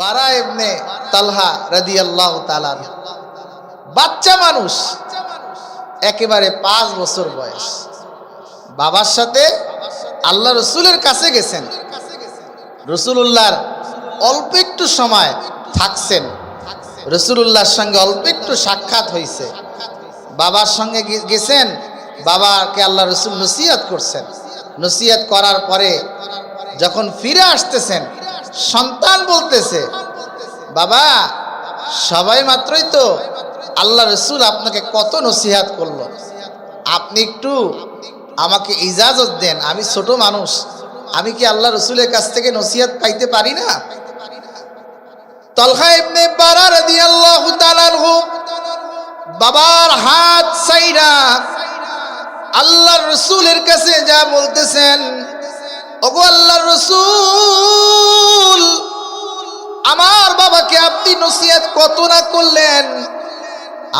বারা ইবনে তালহা রাদিয়াল্লাহু তাআলা বাচ্চা মানুষ, একেবারে পাঁচ বছর বয়স। বাবার সাথে আল্লাহ রসুলের কাছে গেছেন। রসুলুল্লাহর অল্প একটু সময় থাকছেন। রসুলুল্লাহর সঙ্গে অল্প একটু সাক্ষাৎ হয়েছে বাবার সঙ্গে গেছেন, বাবাকে আল্লাহ রসুল নসিহত করছেন। নসিহত করার পরে যখন ফিরে আসতেছেন সন্তান বলতেছে, বাবা, সবাই মাত্রই তো আল্লাহ রসুল আপনাকে কত নসিহাত করল। আপনি একটু আমাকে ইজাজত দেন, আমি ছোট মানুষ, আমি কি আল্লাহ রসুলের কাছ থেকে নসিহাত পাইতে পারি না? তাআলা বাবার হাত সাইরা আল্লাহর রসুলের কাছে যা বলতেছেন ওগো আল্লাহর রসুল, আমার বাবাকে আপনি নসিহত কত না করলেন?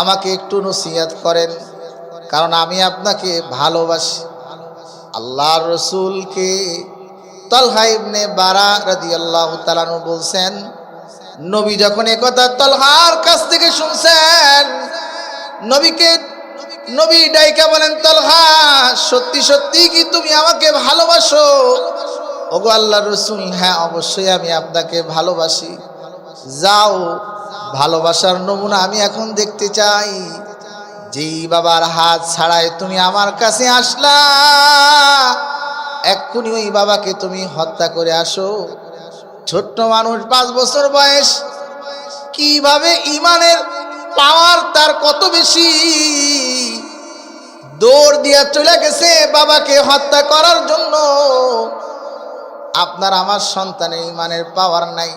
আমাকে একটু নসিহত করেন, কারণ আমি আপনাকে ভালোবাসি। আল্লাহর রসুলকে তলহা ইবনে বারা রাদিয়াল্লাহু তাআলা বলছেন, নবী যখন একথা তলহার কাছ থেকে শুনছেন, নবীকে নবী ডাইকা বলেন, তলহা, সত্যি সত্যি কি তুমি আমাকে ভালোবাসো? ওগো আল্লাহ রসুল হ্যাঁ অবশ্যই আমি আপনাকে ভালোবাসি। যাও, ভালোবাসার নমুনা আমি এখন দেখতে চাই। যেই বাবার হাত ছাড়ায় তুমি আমার কাছে আসলা, এক্ষুনি ওই বাবাকে তুমি হত্যা করে আসো। ছোট্ট মানুষ, পাঁচ বছর বয়স, কীভাবে ইমানের পাওয়ার তার কত বেশি? দৌড় দিয়া চলে গেছে, বাবাকে হত্যা করার জন্য। আপনার আমার সন্তানের ইমানের পাওয়ার নাই।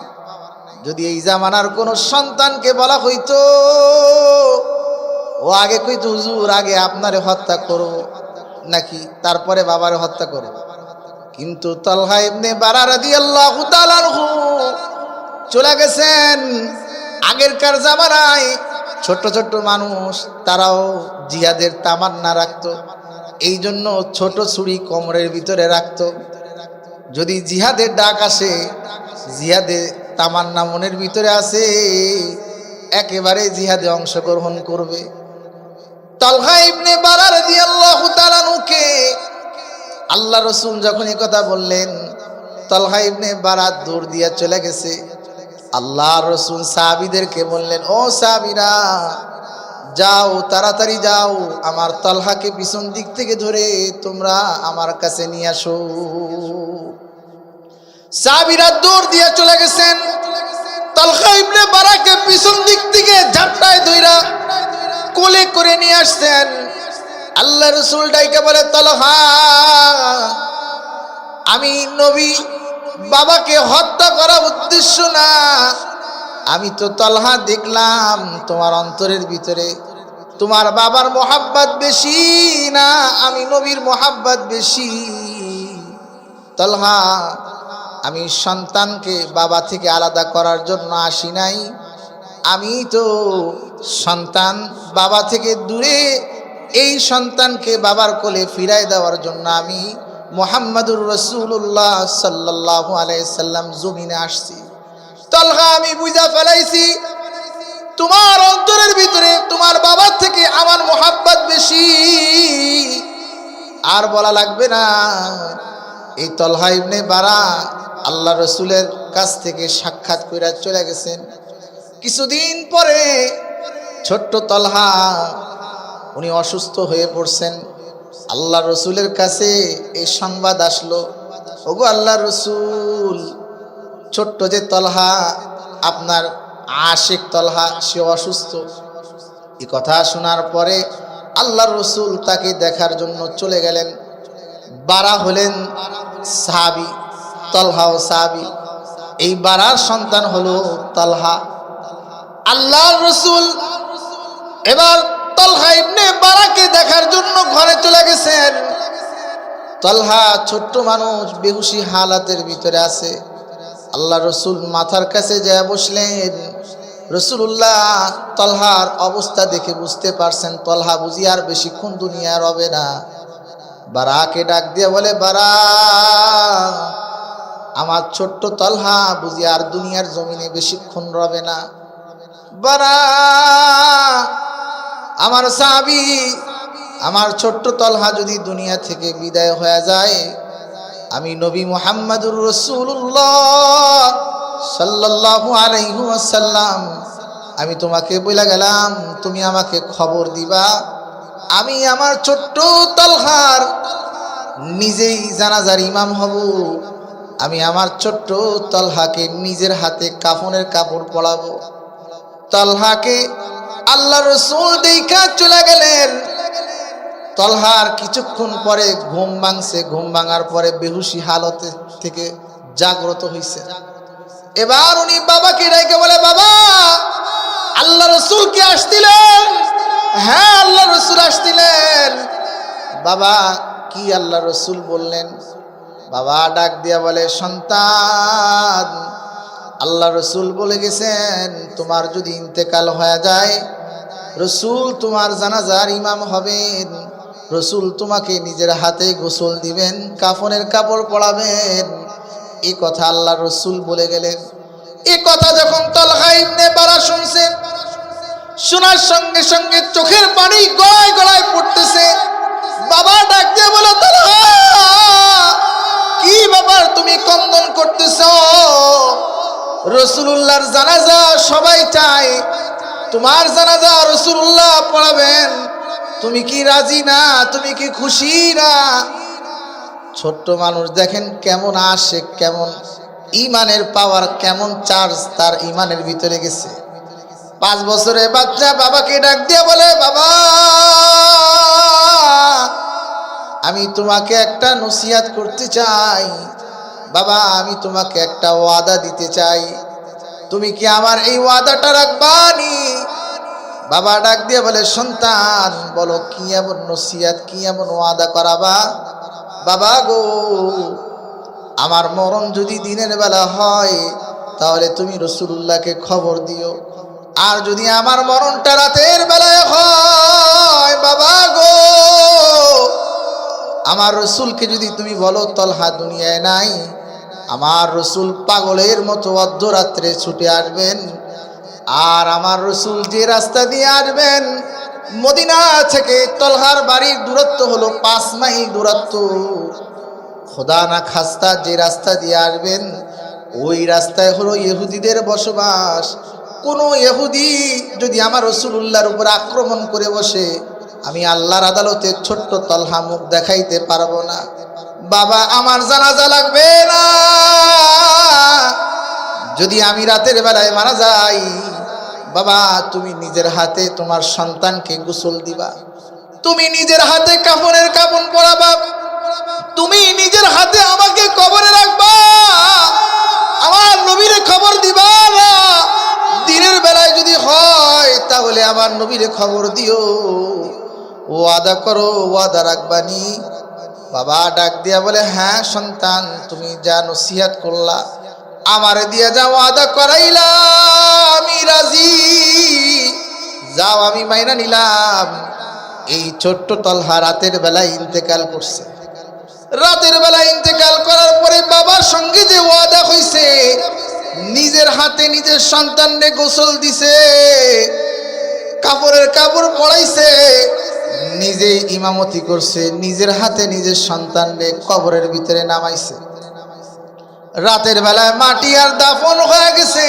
যদি এই জামানার কোন সন্তানকে বলা হইতো, ও আগে কইতো, হুজুর, আগে আপনারে হত্যা করো। নাকি, তারপরে বাবারে হত্যা করো? কিন্তু তলহা ইবনে বারা রাদিয়াল্লাহু তাআলা চলে গেছেন আগেরকার জামানায়। ছোট্ট ছোট্ট মানুষ, তারাও জিহাদের তামান্না রাখতো। এই জন্য ছোট ছুরি কোমরের ভিতরে রাখত। যদি জিহাদের ডাক আসে জিহাদে তামান্না মনের ভিতরে আসে, একেবারে জিহাদে অংশগ্রহণ করবে। ইবনে বারা রাদিয়াল্লাহু তাআলা আল্লাহ রসুল যখন কথা বললেন, তলহা ইবনে বারাত দূর দিয়া চলে গেছে। আল্লাহ রসুল সাহাবিদেরকে বললেন, ও সাহাবিরা, যাও, তাড়াতাড়ি যাও, আমার তলহাকে পিছন দিক থেকে ধরে তোমরা আমার কাছে নিয়ে আসো। সাহাবিরা দৌড় দিয়ে চলে গেছেন। তলহা ইবনে বারাকে পিছন দিক থেকে ঝাপটায় ধইরা কোলে করে নিয়ে আসছেন। আল্লাহ রসুল ডাইকে বলে, তলহা, আমি নবী বাবাকে হত্যা করা উদ্দেশ্য না। আমি তো তলহা দেখলাম, তোমার অন্তরের ভিতরে। তোমার বাবার মোহাব্বত বেশি না, আমি নবীর মোহাব্বত বেশি। তলহা, আমি সন্তানকে বাবা থেকে আলাদা করার জন্য আসি নাই। আমি তো সন্তান বাবা থেকে দূরে, এই সন্তানকে বাবার কোলে ফিরাই দেওয়ার জন্য আমি মোহাম্মদুর রসুল্লাহ সাল্লাহ আলাইসাল্লাম জমিনে আসছি। তলহা আমি বুঝা ফেলাইছি, তোমার অন্তরের ভিতরে তোমার বাবার থেকে আমার মোহাব্বত বেশি। আর বলা লাগবে না, এই তলহা ইবনে বারা আল্লাহ রসুলের কাছ থেকে সাক্ষাৎ কইরা চলে গেছেন। কিছুদিন পরে ছোট্ট তলহা উনি অসুস্থ হয়ে পড়ছেন। আল্লাহ রসুলের কাছে এই সংবাদ আসলো। ওগো আল্লাহ রসুল, ছোট্ট যে তলহা, আপনার আশেক তলহা, সে অসুস্থ। এই কথা শোনার পরে আল্লাহ রসুল তাকে দেখার জন্য চলে গেলেন। বারা হলেন সাহাবি, তলহা ও সাহাবি। এই বারার সন্তান হলো তলহা। আল্লাহ রসুল, এবার তলহা ইবনে বারাকে দেখার জন্য ঘরে চলে গেছেন। তলহা ছোট্ট মানুষ, বেহুশি হালাতের ভিতরে আছে। আল্লাহ রসুল মাথার কাছে যায় বসলেন। রসুল্লাহ তলহার অবস্থা দেখে বুঝতে পারছেন, তলহা বুঝি আর বেশিক্ষণ দুনিয়া রবে না। বারাকে ডাক দিয়ে বলে, বারা, আমার ছোট্ট তলহা বুঝি আর দুনিয়ার জমিনে বেশিক্ষণ রবে না। বারা আমার সাবি আমার ছোট্ট তলহা যদি দুনিয়া থেকে বিদায় হয়ে যায়, আমি নবী মোহাম্মদুর রসুল্লাহ সাল্লাল্লাহু আলাইহি ওয়াসাল্লাম, আমি তোমাকে বলে গেলাম, তুমি আমাকে খবর দিবা। আমি আমার ছোট্ট তলহার নিজেই জানাজার ইমাম হব। আমি আমার ছোট্ট তলহাকে নিজের হাতে কাফনের কাপড় পরাবো। তলহাকে আল্লাহ রসুল দেখা চলে গেলেন। তলহার কিছুক্ষণ পরে ঘুম ভাঙছে, ঘুম ভাঙার পরে বেহুশি হালতে থেকে জাগ্রত হইছে। এবার উনি বাবাকে ডেকে বলে, বাবা, আল্লাহ রসুল কি আসছিলেন? হ্যাঁ আল্লাহ রসুল আসছিলেন। বাবা, কি আল্লাহ রসুল বললেন? বাবা ডাক দিয়া বলে, সন্তান আল্লাহ রসুল বলে গেছেন, তোমার যদি ইন্তেকাল হয়ে যায়, রসুল তোমার জানাজার ইমাম হবেন। রসুল তোমাকে নিজের হাতে গোসল দিবেন, কাফনের কাপড় পরাবেন। এই কথা আল্লাহ রসুল বলে গেলেন। এ কথা যখন তলহা ইবনে শুনছেন, শোনার সঙ্গে সঙ্গে চোখের পানি গড়ায় গড়ায় পড়তেছে। বাবা ডাক দিয়ে বলো কি বাবার তুমি কন্দন করতেছ? রসুল্লাহর জানাজা সবাই চায়। তোমার জানাজা রসুল্লাহ পড়াবেন। তুমি কি রাজি না? তুমি কি খুশি না? ছোট্ট মানুষ, দেখেন কেমন আসে, কেমন ইমানের পাওয়ার, কেমন চার্জ তার ইমানের ভিতরে গেছে। পাঁচ বছরের বাচ্চা বাবাকে ডাক দিয়ে বলে, বাবা, আমি তোমাকে একটা নসিহাত করতে চাই। বাবা, আমি তোমাকে একটা ওয়াদা দিতে চাই। তুমি কি আমার এই ওয়াদাটা রাখবানি বাবা ডাক দিয়ে বলে, সন্তান, বলো কি এমন নসিয়াত কি এমন ওয়াদা করাবা? বাবা গো, আমার মরণ যদি দিনের বেলা হয়, তাহলে তুমি রসুল্লাহকে খবর দিও। আর যদি আমার মরণটা রাতের বেলায় হয়, বাবা গো, আমার রসুলকে যদি তুমি বলো, তলহা দুনিয়ায় নাই আমার রসুল পাগলের মতো অর্ধরাত্রে ছুটে আসবেন। আর আমার রসুল যে রাস্তা দিয়ে আসবেন, মদিনা থেকে তলহার বাড়ির দূরত্ব হলো পাঁচ মাইল দূরত্ব। খোদা না খাস্তা যে রাস্তা দিয়ে আসবেন, ওই রাস্তায় হলো ইহুদিদের বসবাস। কোনো ইহুদি যদি আমার রসুল রসুল্লাহর উপর আক্রমণ করে বসে, আমি আল্লাহর আদালতে ছোট্ট তলহা মুখ দেখাইতে পারব না। বাবা, আমার জানাজা লাগবে না। যদি আমি রাতের বেলায় মারা যাই, বাবা, তুমি নিজের হাতে তোমার সন্তানকে গোসল দিবা। তুমি নিজের হাতে কাপড়ের কাপড় পরাবা। তুমি নিজের হাতে আমাকে কবরে রাখবা। আমার নবীরে খবর দিবা না। দিনের বেলায় যদি হয়, তাহলে আমার নবীরে খবর দিও। ওয়াদা করো, ওয়াদা রাখবানি বাবা ডাক দিয়া বলে হ্যাঁ সন্তান, তুমি যা নসিহাত করলা, আমারে দিয়ে যা ওয়াদা করাইলা, আমি রাজি। যাও, আমি মাইনা নিলাম। এই ছোট্ট তলহা রাতের বেলায় ইন্তেকাল করছে। রাতের বেলা ইন্তেকাল করার পরে বাবার সঙ্গে যে ওয়াদা হইছে, নিজের হাতে নিজের সন্তানরে গোসল দিছে, কাপড়ের কাপড় পড়াইছে নিজে ইমামতি করছে, নিজের হাতে নিজের সন্তানরে কবরের ভিতরে নামাইছে। রাতের বেলায় মাটি আর দাফন হয়ে গেছে।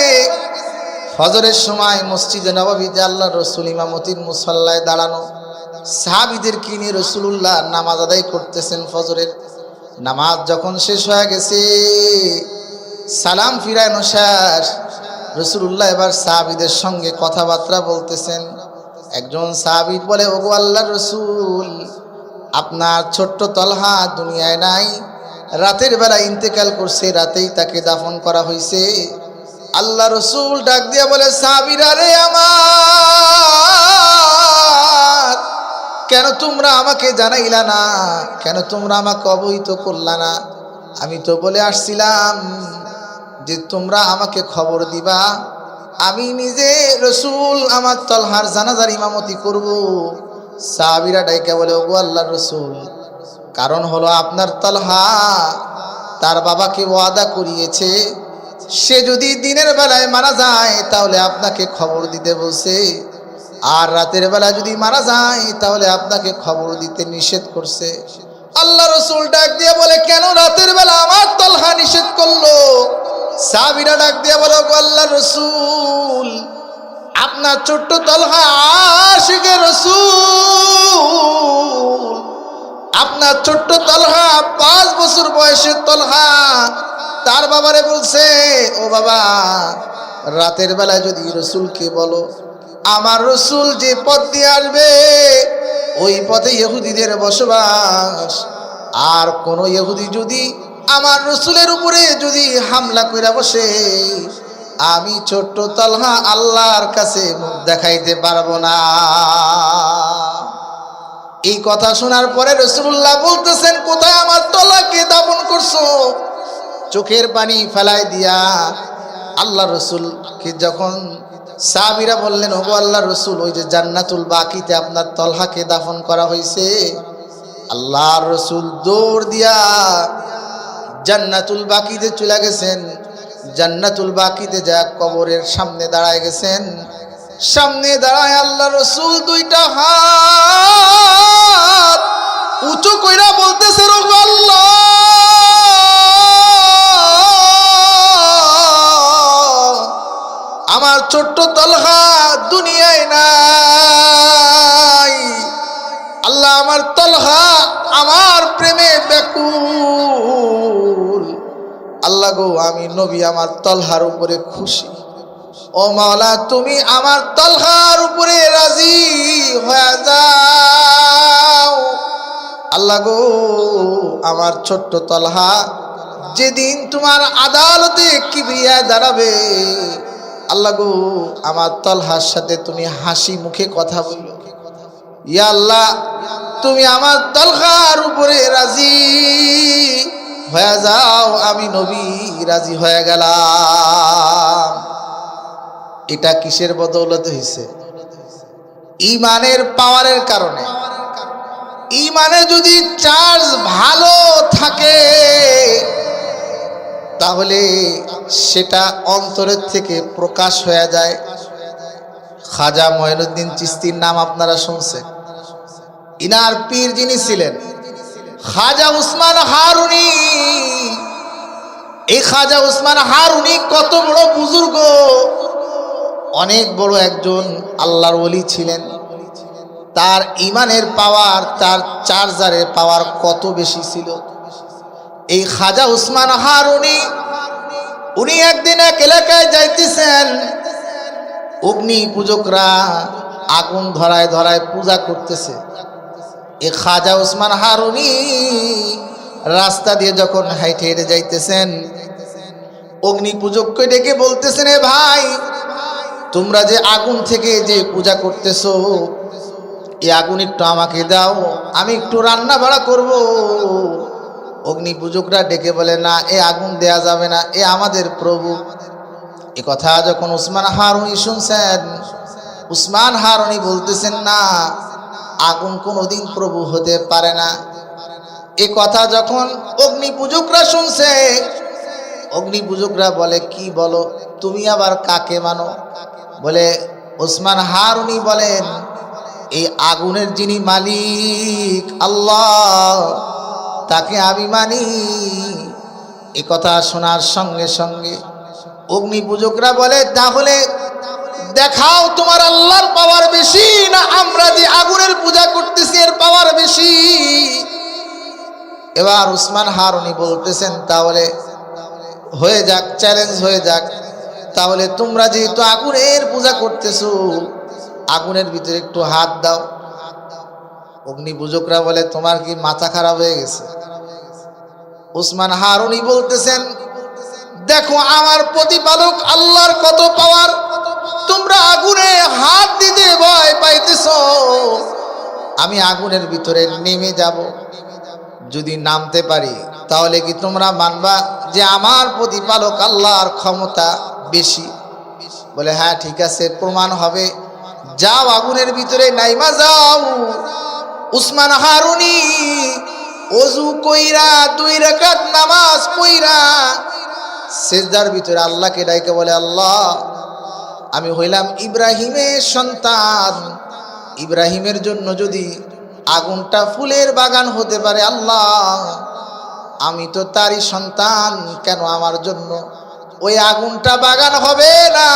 ফজরের সময় মসজিদে নবাবিতে আল্লাহ রসুল ইমামতির মুসল্লায় দাঁড়ানো। সাহাবিদের কিনে রসুল্লাহ নামাজ আদায় করতেছেন ফজরের? নামাজ যখন শেষ হয়ে গেছে, সালাম ফিরানো শেষ। রসুল্লাহ এবার সাহাবিদের সঙ্গে কথাবার্তা বলতেছেন। একজন সাহাবিদ বলে, ওগো আল্লাহ রসুল, আপনার ছোট্ট তলহা দুনিয়ায় নাই। রাতের বেলা ইন্তেকাল করছে, রাতেই তাকে দাফন করা হয়েছে আল্লাহ রসুল ডাক দিয়া বলে, সাহাবিরা রে আমার, কেন তোমরা আমাকে জানাইলা না? কেন তোমরা আমাকে অবহিত করলা না? আমি তো বলে আসছিলাম যে, তোমরা আমাকে খবর দিবা আমি নিজে রসুল, আমার তলহার জানাজার ইমামতি করব। সাহাবিরা ডাইকা বলে, ওগো আল্লাহ রসুল, কারণ হলো আপনার তলহা তার বাবাকে ওয়াদা করিয়েছে। সে যদি দিনের বেলায় মারা যায়, তাহলে আপনাকে খবর দিতে বলছে। আর রাতের বেলা যদি মারা যায়, তাহলে আপনাকে খবর দিতে নিষেধ করছে। আল্লাহ রসুল ডাক দিয়ে বলে, কেন রাতের বেলা আমার তলহা নিষেধ করল? সাবিরা ডাক দিয়ে বলো আল্লাহ রসুল, আপনার ছোট্ট তলহা আশিকে রসুল, আপনার ছোট্ট তলহা পাঁচ বছর বয়সের তলহা, তার বাবারে বলছে, ও বাবা, রাতের বেলা যদি রসুলকে বলো, আমার রসুল যে পথ দিয়ে আসবে, ওই পথে ইহুদিদের বসবাস, আর কোন ইহুদি যদি আমার রসুলের উপরে যদি হামলা করে বসে, আমি ছোট্ট তলহা আল্লাহর কাছে মুখ দেখাইতে পারব না। এই কথা শোনার পরে রসুল্লাহ বলতেছেন, কোথায় আমার তলাকে দাপন করছ? চোখের পানি ফেলাই দিয়া আল্লাহ রসুলকে যখন সাবিরা বললেন, ওগো আল্লাহ রসুল, ওই যে জান্নাতুল বাকিতে আপনার তলহাকে দাফন করা হয়েছে আল্লাহ রসুল দৌড় দিয়া জান্নাতুল বাকিতে চলে গেছেন। জান্নাতুল বাকিতে যা কবরের সামনে দাঁড়ায় গেছেন। সামনে দাঁড়ায় আল্লাহ রসুল দুইটা হাত উঁচু কইরা বলতেছে রোগ আল্লাহ, আমার ছোট্ট তলহা দুনিয়ায় নাই। আল্লাহ, আমার তলহা আমার প্রেমে ব্যাকুল আল্লাহ গো, আমি নবী আমার তলহার উপরে খুশি। ও মাওলা, তুমি আমার তলহার উপরে রাজি হয়ে যাও। আল্লাহ গো, আমার ছোট্ট তলহা, যেদিন তোমার আদালতে কিবরিয়া দাঁড়াবে, আল্লাহ গো, আমার তলহার সাথে তুমি হাসি মুখে কথা বলল ইয়া আল্লাহ, তুমি আমার তলহার উপরে রাজি। হয়ে যাও, আমি নবী, রাজি হয়ে গেলাম। এটা কিসের বদৌলত হয়েছে ইমানের পাওয়ারের কারণে। ইমানে যদি চার্জ ভালো থাকে, তাহলে সেটা অন্তরের থেকে প্রকাশ হয়ে যায়। খাজা মঈনুদ্দিন চিস্তির নাম আপনারা শুনছেন। ইনার পীর যিনি ছিলেন খাজা উসমান হারুনি। এই খাজা উসমান হারুনি কত বড় বুজুর্গ। অনেক বড় একজন আল্লাহর ওলি ছিলেন। তার ইমানের পাওয়ার, তার চার্জারের পাওয়ার কত বেশি ছিল। এই খাজা উসমান হারুনি, উনি একদিন এক এলাকায় যাইতেছেন। অগ্নি পূজকরা আগুন ধরায় ধরায় পূজা করতেছে। এ খাজা উসমান হারুনি রাস্তা দিয়ে যখন হাইটে হেঁটে যাইতেছেন অগ্নি পূজককে ডেকে বলতেছেন, এ ভাই, তোমরা যে আগুন থেকে যে পূজা করতেছো এই আগুন একটু আমাকে দাও, আমি একটু রান্না বাড়া করব। অগ্নি পূজকরা ডেকে বলে, না, এ আগুন দেয়া যাবে না, এ আমাদের প্রভু। এ কথা যখন উসমান হারুনি শুনছেন, উসমান হারুনি বলতেছেন, না আগুন কোনোদিন প্রভু হতে পারে না। এ কথা যখন অগ্নি পূজকরা শুনছে অগ্নি পূজকরা বলে, কি বলো? তুমি আবার কাকে মানো? বলে, ওসমান হারুনি বলেন, এই আগুনের যিনি মালিক, আল্লাহ, তাকে আমি মানি। এ কথা শোনার সঙ্গে সঙ্গে অগ্নি পূজকরা বলে, তাহলে দেখাও তোমার আল্লাহর পাওয়ার বেশি, না আমরা যে আগুনের পূজা করতেছি এর পাওয়ার বেশি। এবার উসমান হারুনি বলতেছেন, তাহলে হয়ে যাক চ্যালেঞ্জ হয়ে যাক। তাহলে তোমরা যেহেতু আগুনের পূজা করতেছো, আগুনের ভিতরে একটু হাত দাও। অগ্নি পূজকরা বলে, তোমার কি মাথা খারাপ হয়ে গেছে? উসমান হারুনি বলতেছেন, দেখো, আমার প্রতিপালক আল্লাহর কত পাওয়ার আমি আগুনের ভিতরে নেমে যাব। যদি নামতে পারি, তাহলে কি তোমরা মানবা যে আমার প্রতিপালক আল্লাহর ক্ষমতা বেশি? বলে হ্যাঁ ঠিক আছে, প্রমাণ হবে। যাও আগুনের ভিতরে নাইমা যাও। উসমান হারুনি অজু কইরা দুই রাকাত নামাজ কইরা সেজদার ভিতরে আল্লাহকে ডাইকে বলে, আল্লাহ, আমি হইলাম ইব্রাহিমের সন্তান। ইব্রাহিমের জন্য যদি আগুনটা ফুলের বাগান হতে পারে, আল্লাহ, আমি তো তারই সন্তান, কেন আমার জন্য ওই আগুনটা বাগান হবে না?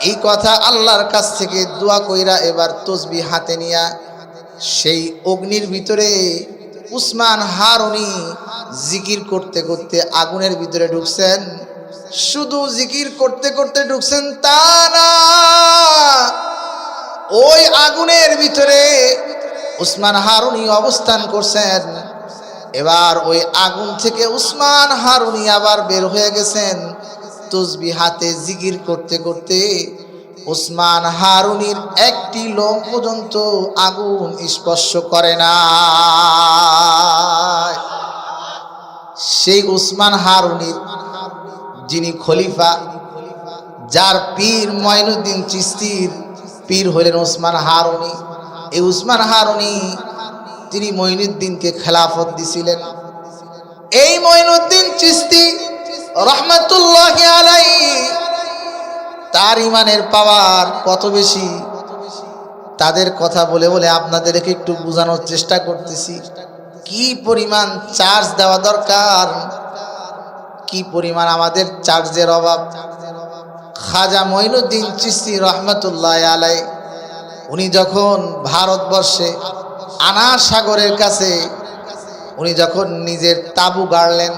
এই কথা আল্লাহর কাছ থেকে দোয়া কইরা এবার তসবি হাতে নিয়া সেই অগ্নির ভিতরে উসমান হারুনি জিকির করতে করতে আগুনের ভিতরে ঢুকছেন। শুধু জিকির করতে করতে ঢুকছেন তা না ওই আগুনের ভিতরে উসমান হারুনি অবস্থান করছেন। এবার ওই আগুন থেকে উসমান হারুনি আবার বের হয়ে গেছেন। তসবি হাতে জিগির করতে করতে উসমান হারুনির একটি লোম পর্যন্ত আগুন স্পর্শ করে না সেই উসমান হারুনির যিনি খলিফা, যার পীর ময়নুদ্দিন চিস্তির পীর হলেন উসমান হারুনি। এই উসমান হারুনি, তিনি মঈনুদ্দিনকে খেলাফত দিছিলেন। এই মঈনুদ্দিন চিস্তি রহমতুল্লাহ আলাই তার ইমানের পাওয়ার কত বেশি? তাদের কথা বলে বলে আপনাদেরকে একটু বোঝানোর চেষ্টা করতেছি। কি পরিমাণ চার্জ দেওয়া দরকার? কি পরিমাণ আমাদের চার্জের অভাব? খাজা মঈনুদ্দিন চিস্তি রহমতুল্লাহ আলাই উনি যখন ভারতবর্ষে আনা সাগরের কাছে, উনি যখন নিজের তাবু গাড়লেন,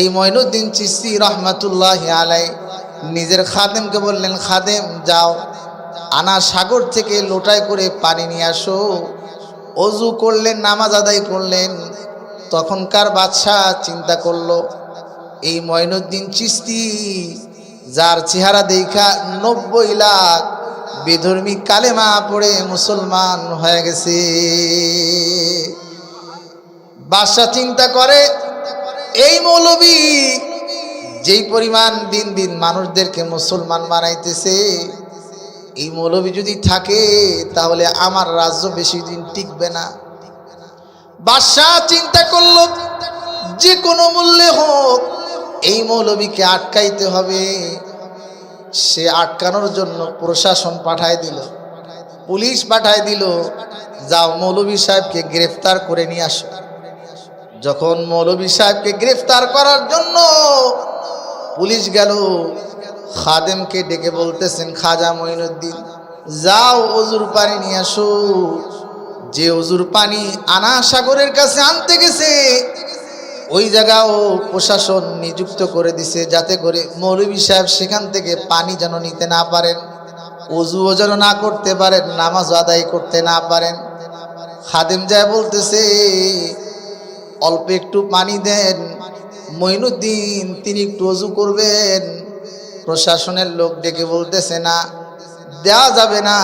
এই মঈনুদ্দিন চিস্তি রহমতুল্লাহ আলাই নিজের খাদেমকে বললেন, খাদেম, যাও আনা সাগর থেকে লোটায় করে পানি নিয়ে আসো। অজু করলেন, নামাজ আদায় করলেন। তখনকার বাদশাহ চিন্তা করল, এই মঈনুদ্দিন চিস্তি যার চেহারা দেখা নব্বই লাখ বেধর্মী কালেমা পড়ে মুসলমান হয়ে গেছে। বাদশাহ চিন্তা করে, এই মৌলবী যেই পরিমাণ দিন দিন মানুষদেরকে মুসলমান বানাইতেছে, এই মৌলবী যদি থাকে, তাহলে আমার রাজ্য বেশি দিন টিকবে না। বাদশাহ চিন্তা করল, যে কোনো মূল্যে হোক এই মৌলবীকে আটকাইতে হবে। সে আটকানোর জন্য প্রশাসন পাঠায় দিল। পুলিশ পাঠায় দিল, যাও মৌলবী সাহেবকে গ্রেফতার করে নিয়ে আসো। যখন মৌলবী সাহেবকে গ্রেফতার করার জন্য পুলিশ গেল, খাদেমকে ডেকে বলতেছেন, খাজা মঈনুদ্দিন, যাও অজুর পানি নিয়ে আসো। যে অজুর পানি আনা সাগরের কাছে আনতে গেছে ওই জায়গাও প্রশাসন নিযুক্ত করে দিছে যাতে করে মৌলবী সাহেব সেখান থেকে পানি যেন নিতে না পারেন, অজুও যেন না করতে পারেন নামাজ আদায় করতে না পারেন। খাদেম যায় বলতেছে, অল্প একটু পানি দেন মঈনুদ্দিন তিনি একটু অজু করবেন। প্রশাসনের লোক ডেকে বলতেছে, না দেওয়া যাবে না।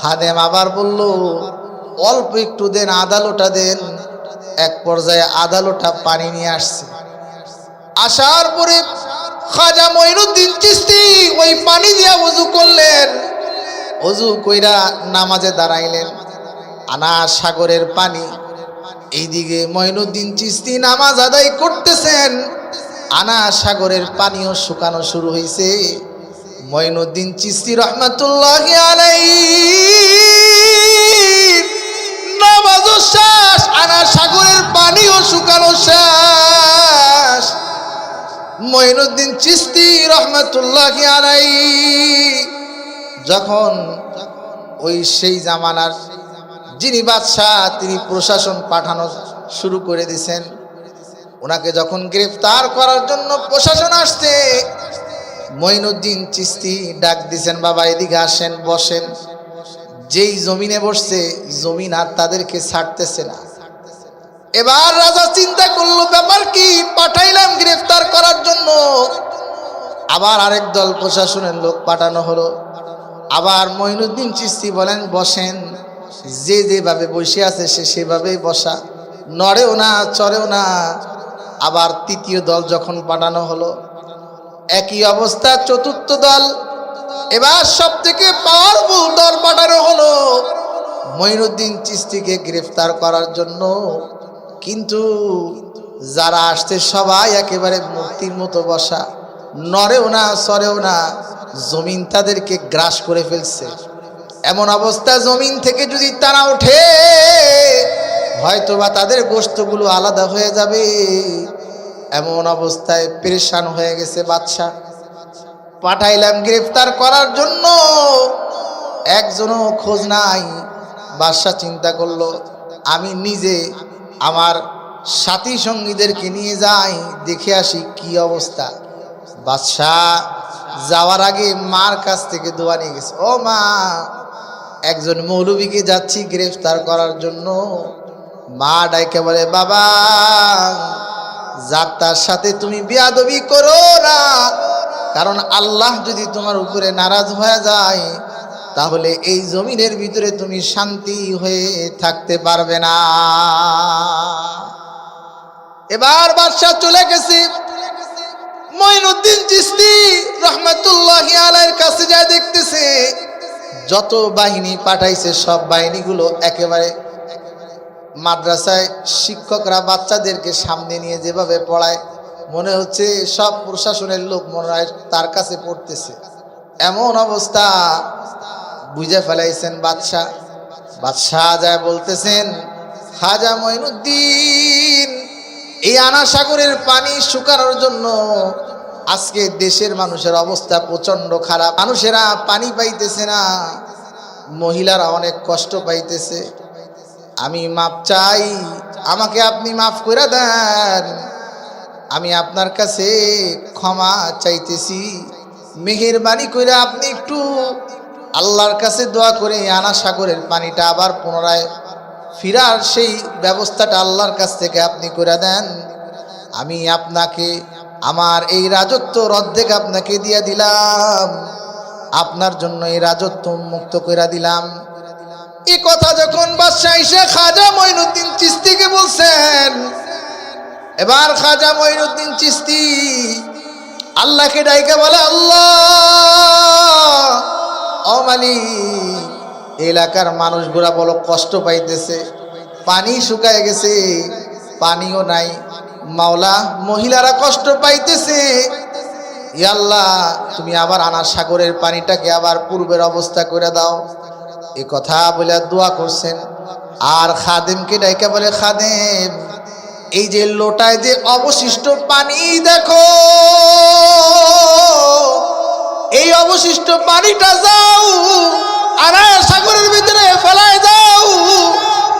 খাদেম আবার বলল, অল্প একটু দেন আদালোটা দেন। এক পর্যায়ে আদালোটা পানি নিয়ে আসছে। আসার পরে খাজা মঈনুদ্দিন চিস্তি ওই পানি দিয়া অজু করলেন। অজু কইরা নামাজে দাঁড়াইলেন। আনা সাগরের পানি। এইদিকে মঈনুদ্দিন চিস্তি নামাজ আদায় করতেছেন। আনা সাগরের পানিও শুকানো শুরু হয়েছে মঈনুদ্দিন চিস্তি রহমতুল্লাহ আলাই শুকানো শেষ। মঈনুদ্দিন চিস্তি রহমতুল্লাহ আলাই যখন ওই সেই জামানার যিনি বাদশাহ, তিনি প্রশাসন পাঠানো শুরু করে দিছেন। ওনাকে যখন গ্রেফতার করার জন্য প্রশাসন আসছে মঈনুদ্দিন চিস্তি ডাক দিছেন, বাবা, এদিকে আসেন, বসেন। যেই জমিনে বসছে, জমিন আর তাদেরকে ছাড়তেছে না। এবার রাজা চিন্তা করল, ব্যাপার কি? পাঠাইলাম গ্রেফতার করার জন্য। আবার আরেক দল প্রশাসনের লোক পাঠানো হলো। আবার মঈনুদ্দিন চিস্তি বলেন, বসেন। যে যেভাবে বসে আছে, সে সেভাবেই বসা। নড়েও না, চড়েও না। আবার তৃতীয় দল যখন পাঠানো হলো, একই অবস্থা, চতুর্থ দল। এবার সব থেকে পাওয়ারফুল দল পাঠানো হলো। মঈনুদ্দিন চিস্তিকে গ্রেফতার করার জন্য কিন্তু যারা আসছে সবাই একেবারে মূর্তির মতো বসা। নরেও না, সরেও না, জমিন তাদেরকে গ্রাস করে ফেলছে। এমন অবস্থা জমিন থেকে যদি তারা ওঠে, হয়তোবা তাদের গোস্তগুলো আলাদা হয়ে যাবে। এমন অবস্থায় পরেশান হয়ে গেছে বাদশাহ। পাঠাইলাম গ্রেফতার করার জন্য। একজনও খোঁজ নাই। বাদশাহ চিন্তা করল, আমি নিজে আমার সাথী সঙ্গীদেরকে নিয়ে যাই, দেখে আসি কি অবস্থা। বাদশাহ যাওয়ার আগে মার কাছ থেকে দোয়া নিয়ে গেছে, ও মা, একজন মৌলবীকে যাচ্ছি গ্রেফতার করার জন্য। মা ডাইকে বলে, বাবা যাত্রার সাথে তুমি বিয়াদবি করো না, কারণ আল্লাহ যদি তোমার উপরে নারাজ হয়ে যায় তাহলে এই জমিনের ভিতরে তুমি শান্তি হয়ে থাকতে পারবে না। এবার বাদশাহ চলে গেছে। মঈনুদ্দিন চিস্তি রহমতুল্লাহ আলাইয়ের কাছে যায় দেখতেছে, যত বাহিনী পাঠাইছে সব বাহিনীগুলো একেবারে মাদ্রাসায় শিক্ষকরা বাচ্চাদেরকে সামনে নিয়ে যেভাবে পড়ায়, মনে হচ্ছে সব প্রশাসনের লোক মনে হয় তার কাছে পড়তেছে। এমন অবস্থা। বুঝে ফেলাইছেন বাদশাহ বাদশাহ যায় বলতেছেন, খাজা মঈনুদ্দিন, এই আনা সাগরের পানি শুকানোর জন্য আজকে দেশের মানুষের অবস্থা প্রচণ্ড খারাপ। মানুষেরা পানি পাইতেছে না, মহিলারা অনেক কষ্ট পাইতেছে। আমি মাপ চাই, আমাকে আপনি মাফ করে দেন। আমি আপনার কাছে ক্ষমা চাইতেছি। মেহেরবানি করে আপনি একটু আল্লাহর কাছে দোয়া করে আনা সাগরের পানিটা আবার পুনরায় ফিরার সেই ব্যবস্থাটা আল্লাহর কাছ থেকে আপনি করে দেন। আমি আপনাকে, আমার এই রাজত্ব অর্ধেক আপনাকে দিয়ে দিলাম। আপনার জন্য এই রাজত্ব মুক্ত করে দিলাম। এ কথা যখন বাদশাহ এসে খাজা মঈনুদ্দিন চিস্তিকে বলছেন, এবার খাজা মঈনুদ্দিন চিস্তি আল্লাহকে ডাইকে বলে, আল্লাহ ও মালিক এলাকার মানুষগুলা বলো কষ্ট পাইতেছে, পানি শুকায় গেছে, পানিও নাই। মাওলা, মহিলারা কষ্ট পাইতেছে। ই আল্লাহ, তুমি আবার আনা সাগরের পানিটাকে আবার পূর্বের অবস্থা করে দাও। এ কথা বলে দোয়া করছেন। আর খাদেমকে ডাইকা বলে, খাদেম, এই যে লোটায় যে অবশিষ্ট পানি, দেখো এই অবশিষ্ট পানিটা যাও আনা সাগরের ভিতরে ফেলায় দাও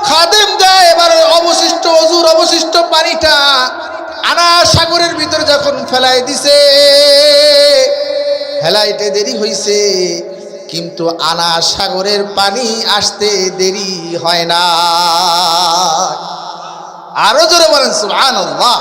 খাদেম যায় এবার অবশিষ্ট, অজুর অবশিষ্ট পানিটা আনা সাগরের ভিতরে যখন ফেলাই দিছে, ফেলাইতে দেরি হইছে, কিন্তু আনা সাগরের পানি আসতে দেরি হয় না। আরও জোরে বলেন, সুবহানাল্লাহ।